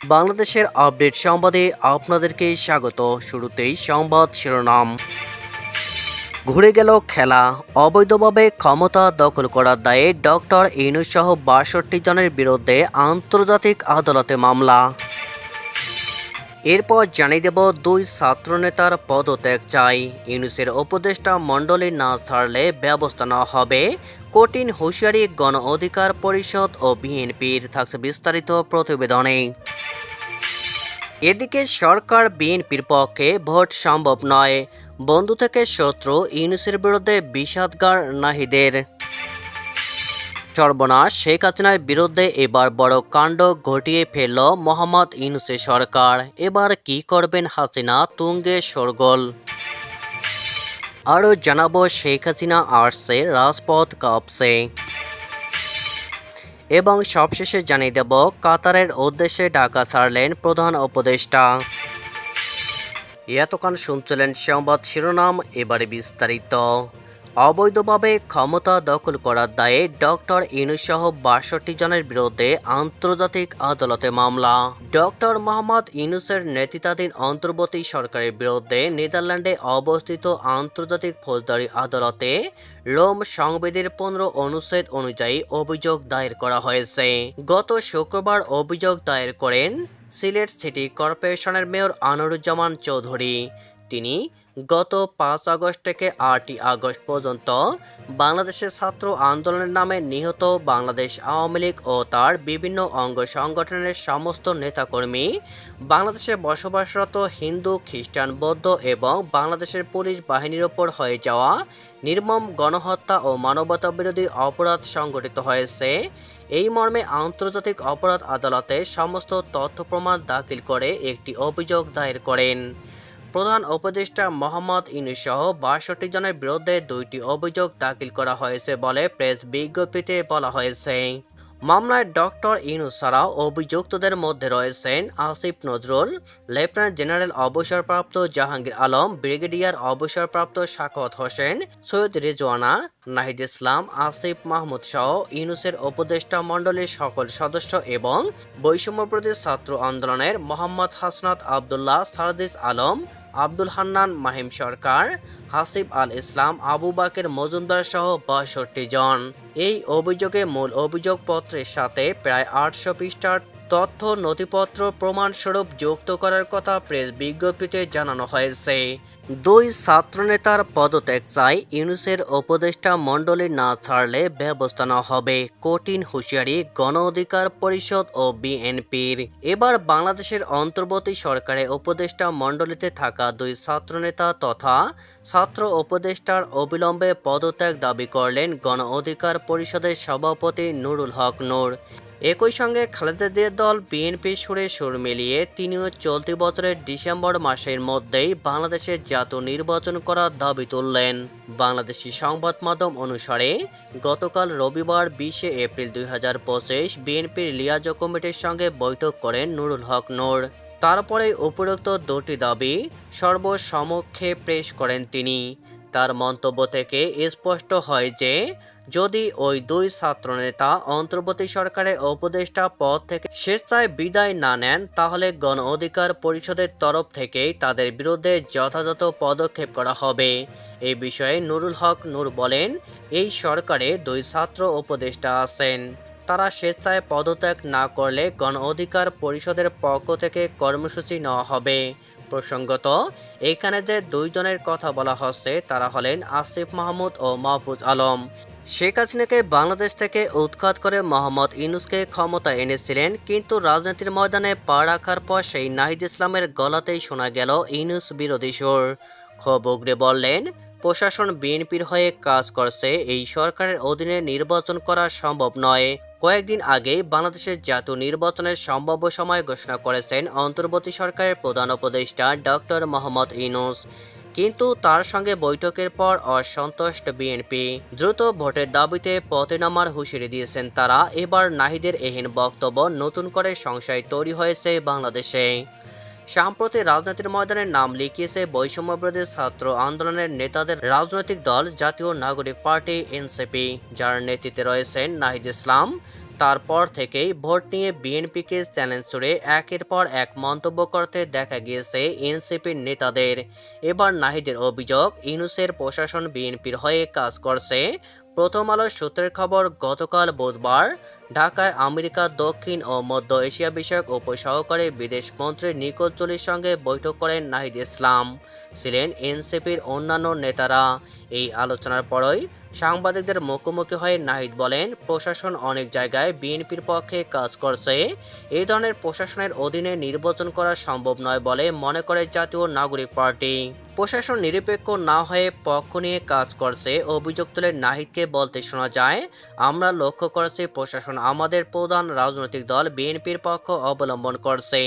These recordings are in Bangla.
বাংলাদেশের আপডেট সংবাদে আপনাদেরকে স্বাগত। শুরুতেই সংবাদ শিরোনাম। ঘুরে গেল খেলা। অবৈধভাবে ক্ষমতা দখল করার দায়ে ডক্টর ইনুস সহ বাষট্টি জনের বিরুদ্ধে আন্তর্জাতিক আদালতে মামলা। এরপর জানিয়ে দেব দুই ছাত্রনেতার পদত্যাগ চাই। ইউনুসের উপদেষ্টা মণ্ডলী না ছাড়লে ব্যবস্থা নেওয়া হবে। কঠিন হুঁশিয়ারি, গণ অধিকার পরিষদ ও বিএনপির থাকছে বিস্তারিত প্রতিবেদনে। এদিকে সরকার বিএনপির পক্ষে ভোট সম্ভব নয়। বন্ধু থেকে শত্রু ইউনুসের বিরুদ্ধে বিষাদগার নাহিদের। সর্বনাশ, শেখ হাসিনার বিরুদ্ধে এবার বড় কাণ্ড ঘটিয়ে ফেলল মোহাম্মদ ইউনুসের সরকার। এবার কি করবেন হাসিনা তুঙ্গে সরগোল। আরও জানাব শেখ হাসিনা আর্টসে রাজপথ কাপসে এবং সবশেষে জানিয়ে দেব, কাতারের উদ্দেশ্যে ঢাকা ছাড়লেন প্রধান উপদেষ্টা। এতক্ষণ শুনছিলেন সংবাদ শিরোনাম, এবারে বিস্তারিত। অবৈধভাবে ক্ষমতা দখল করার দায়ে ডক্টর ইনুস সহ বাষট্টি জনের বিরুদ্ধে আন্তর্জাতিক আদালতে মামলা। ডক্টর মোহাম্মদ ইনুসের নেতৃত্বাধীন অন্তর্বর্তী সরকারের বিরুদ্ধে নেদারল্যান্ডে অবস্থিত আন্তর্জাতিক ফৌজদারি আদালতে রোম সংবিধির পনেরো অনুচ্ছেদ অনুযায়ী অভিযোগ দায়ের করা হয়েছে। গত শুক্রবার অভিযোগ দায়ের করেন সিলেট সিটি কর্পোরেশনের মেয়র আনোরুজ্জামান চৌধুরী। তিনি গত পাঁচ আগস্ট থেকে আটই আগস্ট পর্যন্ত বাংলাদেশের ছাত্র আন্দোলনের নামে নিহত বাংলাদেশ আওয়ামী লীগ ও তার বিভিন্ন অঙ্গ সংগঠনের সমস্ত নেতাকর্মী, বাংলাদেশে বসবাসরত হিন্দু, খ্রিস্টান, বৌদ্ধ এবং বাংলাদেশের পুলিশ বাহিনীর ওপর হয়ে যাওয়া নির্মম গণহত্যা ও মানবতা বিরোধী অপরাধ সংঘটিত হয়েছে। এই মর্মে আন্তর্জাতিক অপরাধ আদালতে সমস্ত তথ্য প্রমাণ দাখিল করে একটি অভিযোগ দায়ের করেন। প্রধান উপদেষ্টা মোহাম্মদ ইনুস সহ বাষট্টি জনের বিরুদ্ধে দুইটি অভিযোগ দাখিল করা হয়েছে বলে প্রেস বিজ্ঞপ্তিতে বলা হয়েছে। মামলায় ডক্টর ইনুস ছাড়াও অভিযুক্তদের মধ্যে রয়েছেন আসিফ নজরুল, লেফটেন্যান্ট জেনারেল অবসরপ্রাপ্ত জাহাঙ্গীর আলম, ব্রিগেডিয়ার অবসরপ্রাপ্ত শাকত হোসেন, সৈয়দ রিজওয়ানা, নাহিদ ইসলাম, আসিফ মাহমুদ সহ ইউনুসের উপদেষ্টা মণ্ডলীর সকল সদস্য এবং বৈষম্যপ্রতি ছাত্র আন্দোলনের মোহাম্মদ হাসনাত আবদুল্লাহ সারদিস আলম আব্দুল হান্নান, মাহিম সরকার হাসিফ আল ইসলাম, আবু বাকের মজুমদার সহ বাষট্টি জন। এই অভিযোগে মূল অভিযোগপত্রের সাথে প্রায় আটশো পৃষ্ঠার তথ্য নথিপত্র প্রমাণস্বরূপ যুক্ত করার কথা প্রেস বিজ্ঞপ্তিতে জানানো হয়েছে। দুই ছাত্রনেতার পদত্যাগ চাই ইউনুসের উপদেষ্টা মণ্ডলী না ছাড়লে ব্যবস্থা নেওয়া হবে, কঠিন হুঁশিয়ারি গণ অধিকার পরিষদ ও বিএনপির। এবার বাংলাদেশের অন্তর্বর্তী সরকারে উপদেষ্টা মণ্ডলীতে থাকা দুই ছাত্রনেতা তথা ছাত্র উপদেষ্টার অবিলম্বে পদত্যাগ দাবি করলেন গণ অধিকার পরিষদের সভাপতি নুরুল হক নূর। একই সঙ্গে খালেদা জিয়ার দল বিএনপির সুরে সুর মিলিয়ে তিনিও চলতি বছরের ডিসেম্বর মাসের মধ্যেই বাংলাদেশের জাতীয় নির্বাচন করার দাবি তুললেন। বাংলাদেশি সংবাদ মাধ্যম অনুসারে, গতকাল রবিবার বিশে এপ্রিল দুই হাজার পঁচিশ বিএনপির লিয়াজ কমিটির সঙ্গে বৈঠক করেন নুরুল হক নূর। তারপরে উপরোক্ত দুটি দাবি সর্বসমক্ষে পেশ করেন তিনি। তার মন্তব্য থেকে স্পষ্ট হয় যে, যদি ওই দুই ছাত্রনেতা অন্তর্বর্তী সরকারের উপদেষ্টা পদ থেকে স্বেচ্ছায় বিদায় না নেন, তাহলে গণ অধিকার পরিষদের তরফ থেকেই তাদের বিরুদ্ধে যথাযথ পদক্ষেপ করা হবে। এই বিষয়ে নুরুল হক নূর বলেন, এই সরকারে দুই ছাত্র উপদেষ্টা আছেন। তারা স্বেচ্ছায় পদত্যাগ না করলে গণ অধিকার পরিষদের পক্ষ থেকে কর্মসূচি নেওয়া হবে। প্রসঙ্গত, এখানে যে দুইজনের কথা বলা হচ্ছে, তারা হলেন আসিফ মাহমুদ ও মাহফুজ আলম। শেখ হাসিনাকে বাংলাদেশ থেকে উৎখাত করে মোহাম্মদ ইউনুসকে ক্ষমতা এনেছিলেন, কিন্তু রাজনীতির ময়দানে পা রাখার পর সেই নাহিদ ইসলামের গলাতেই শোনা গেল ইউনুস বিরোধী সুর। উগরে বললেন, প্রশাসন বিএনপির হয়ে কাজ করছে, এই সরকারের অধীনে নির্বাচন করা সম্ভব নয়। কয়েকদিন আগে বাংলাদেশের জাতীয় নির্বাচনের সম্ভাব্য সময় ঘোষণা করেছেন অন্তর্বর্তী সরকারের প্রধান উপদেষ্টা ডক্টর মোহাম্মদ ইনুস কিন্তু তার সঙ্গে বৈঠকের পর অসন্তুষ্ট বিএনপি। দ্রুত ভোটের দাবিতে পথে নামার হুঁশিয়ারি দিয়েছেন তারা। এবার নাহিদের এহেন বক্তব্য নতুন করে সংশয় তৈরি হয়েছে বাংলাদেশে। সাম্প্রতি রাজনীতির ময়দানে নাম লিখিয়েছে বৈষম্যবিরোধী ছাত্র আন্দোলনের নেতাদের রাজনৈতিক দল, জাতীয় নাগরিক পার্টি, এনসিপি। যার নেতৃত্বে রয়েছেন নাহিদ ইসলাম, তারপর থেকেই ভোট নিয়ে বিএনপিকে চ্যালেঞ্জ করে একের পর এক মন্তব্য করতে দেখা গিয়েছে এনসিপির নেতাদের। এবার নাহিদের অভিযোগ, ইউনুসের প্রশাসন বিএনপির হয়ে কাজ করছে। প্রথম আলোর সূত্রের খবর, গতকাল বুধবার ঢাকায় আমেরিকা, দক্ষিণ ও মধ্য এশিয়া বিষয়ক উপসহকারী বিদেশ মন্ত্রী নিকোল চলির সঙ্গে বৈঠক করেন নাহিদ ইসলাম। ছিলেন এনসিপির অন্যান্য নেতারা। এই আলোচনার পরই সাংবাদিকদের মুখোমুখি হয়ে নাহিদ বলেন, প্রশাসন অনেক জায়গায় বিএনপির পক্ষে কাজ করছে। এই ধরনের প্রশাসনের অধীনে নির্বাচন করা সম্ভব নয় বলে মনে করে জাতীয় নাগরিক পার্টি। প্রশাসন নিরপেক্ষ না হয়ে পক্ষ নিয়ে কাজ করছে, অভিযোগ তুলে নাহিদকে বলতে শোনা যায়, আমরা লক্ষ্য করেছি প্রশাসন আমাদের প্রধান রাজনৈতিক দল বিএনপির পক্ষ অবলম্বন করছে।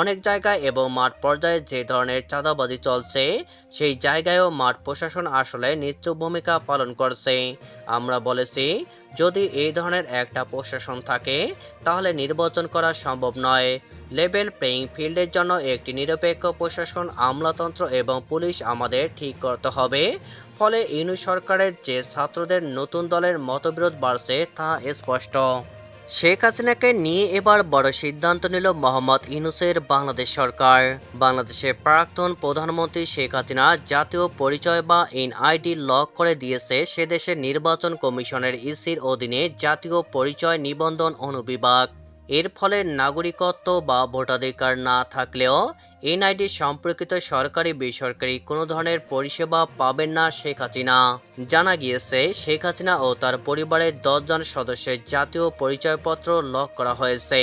অনেক জায়গায় এবং মাঠ পর্যায়ে যে ধরনের চাঁদাবাজি চলছে, সেই জায়গায়ও মাঠ প্রশাসন আসলে নিশ্চুপ ভূমিকা পালন করছে। আমরা বলেছি যদি এই ধরনের একটা প্রশাসন থাকে, তাহলে নির্বাচন করা সম্ভব নয়। লেভেল প্লেয়িং ফিল্ডের জন্য একটি নিরপেক্ষ প্রশাসন, আমলাতন্ত্র এবং পুলিশ আমাদের ঠিক করতে হবে। ফলে ইউনু সরকারের যে ছাত্রদের নতুন দলের মতবিরোধ বাড়ছে তা স্পষ্ট। শেখ হাসিনাকে নিয়ে এবার বড় সিদ্ধান্ত নিল মোহাম্মদ ইউনুসের বাংলাদেশ সরকার। বাংলাদেশের প্রাক্তন প্রধানমন্ত্রী শেখ হাসিনা জাতীয় পরিচয় বা এনআইডি লক করে দিয়েছে সে দেশের নির্বাচন কমিশনের ইসির অধীনে জাতীয় পরিচয় নিবন্ধন অনুবিভাগ। এর ফলে নাগরিকত্ব বা ভোটাধিকার না থাকলেও এনআইডি সম্পর্কিত সরকারি, বেসরকারি কোনো ধরনের পরিষেবা পাবেন না শেখ হাসিনা। জানা গিয়েছে, শেখ হাসিনা ও তার পরিবারের দশজন সদস্যের জাতীয় পরিচয়পত্র লক করা হয়েছে।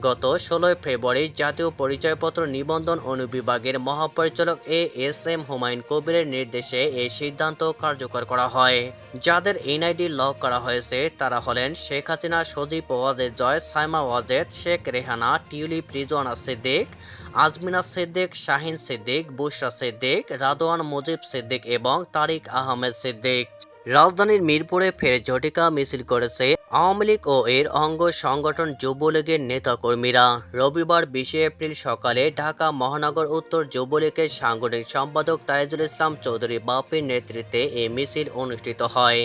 গত ষোলোই ফেব্রুয়ারি জাতীয় পরিচয়পত্র নিবন্ধন অনুবিভাগের মহাপরিচালক এ এস এম হুমায়ুন কবিরের নির্দেশে এই সিদ্ধান্ত কার্যকর করা হয়। যাদের এনআইডি লক করা হয়েছে, তারা হলেন শেখ হাসিনা, সজীব ওয়াজেদ জয়, সাইমা ওয়াজেদ, শেখ রেহানা, টিউলিপ রিজওয়ানা সিদ্দিক, আজমিনা সিদ্দিক, শাহিন সিদ্দিক বুশরা সিদ্দিক, রাদওয়ান মুজিব সিদ্দিক এবং তারিক আহমেদ সিদ্দিক। রাজধানীর মিরপুরে ফের ঝটিকা মিছিল করেছে আওয়ামী লীগ ও এর অঙ্গ সংগঠন যুবলীগের নেতাকর্মীরা রবিবার বিশে এপ্রিল সকালে ঢাকা মহানগর উত্তর যুবলীগের সাংগঠনিক সম্পাদক তাইজুল ইসলাম চৌধুরী বাপির নেতৃত্বে এই মিছিল অনুষ্ঠিত হয়।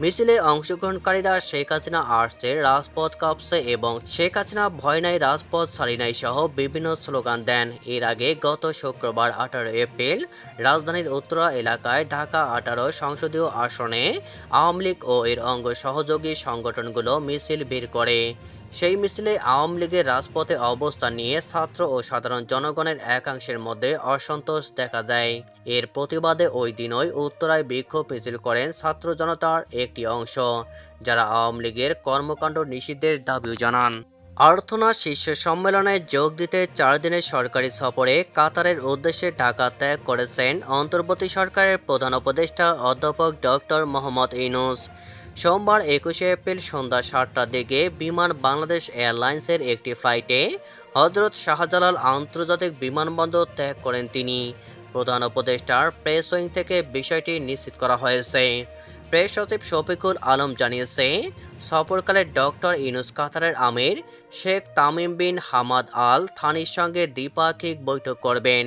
মিছিলে অংশগ্রহণকারীরা শেখ হাসিনা আসছে রাজপথ কাঁপছে এবং শেখ হাসিনা ভয় নাই রাজপথ ছাড়ি নাই সহ বিভিন্ন স্লোগান দেন। এর আগে গত শুক্রবার আঠারো এপ্রিল রাজধানীর উত্তরা এলাকায় ঢাকা আঠারো সংসদীয় আসনে আওয়ামী লীগ ও এর অঙ্গ সহযোগী সংগঠনগুলো মিছিল বের করে। সেই মিছিলে আওয়ামী লীগের রাজপথে অবস্থান নিয়ে ছাত্র ও সাধারণ জনগণের একাংশের মধ্যে অসন্তোষ দেখা যায়। এর প্রতিবাদে ওই দিনই উত্তরায় বিক্ষোভ মিছিল করেন ছাত্র জনতার একটি অংশ, যারা আওয়ামী লীগের কর্মকাণ্ড নিষিদ্ধের দাবিও জানান। আর্থনা শীর্ষ সম্মেলনে যোগ দিতে চার দিনের সরকারি সফরে কাতারের উদ্দেশ্যে ঢাকা ত্যাগ করেছেন অন্তর্বর্তী সরকারের প্রধান উপদেষ্টা অধ্যাপক ডক্টর মোহাম্মদ ইনুস সোমবার একুশে এপ্রিল সন্ধ্যা সাতটার দিকে বিমান বাংলাদেশ এয়ারলাইন্সের একটি ফ্লাইটে হজরত শাহজালাল আন্তর্জাতিক বিমানবন্দর ত্যাগ করেন তিনি। প্রধান উপদেষ্টার প্রেস উইং থেকে বিষয়টি নিশ্চিত করা হয়েছে। প্রেস সচিব শফিকুল আলম জানিয়েছে, সফরকালে ডক্টর ইনুস কাতারের আমির Sheikh Tamim bin Hamad Al থানির সঙ্গে দ্বিপাক্ষিক বৈঠক করবেন।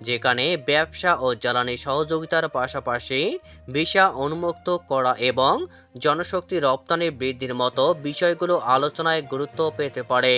যেখানে ব্যবসা ও জ্বালানি সহযোগিতার পাশাপাশি ভিসা উন্মুক্ত করা এবং জনশক্তি রপ্তানি বৃদ্ধির মতো বিষয়গুলো আলোচনায় গুরুত্ব পেতে পারে।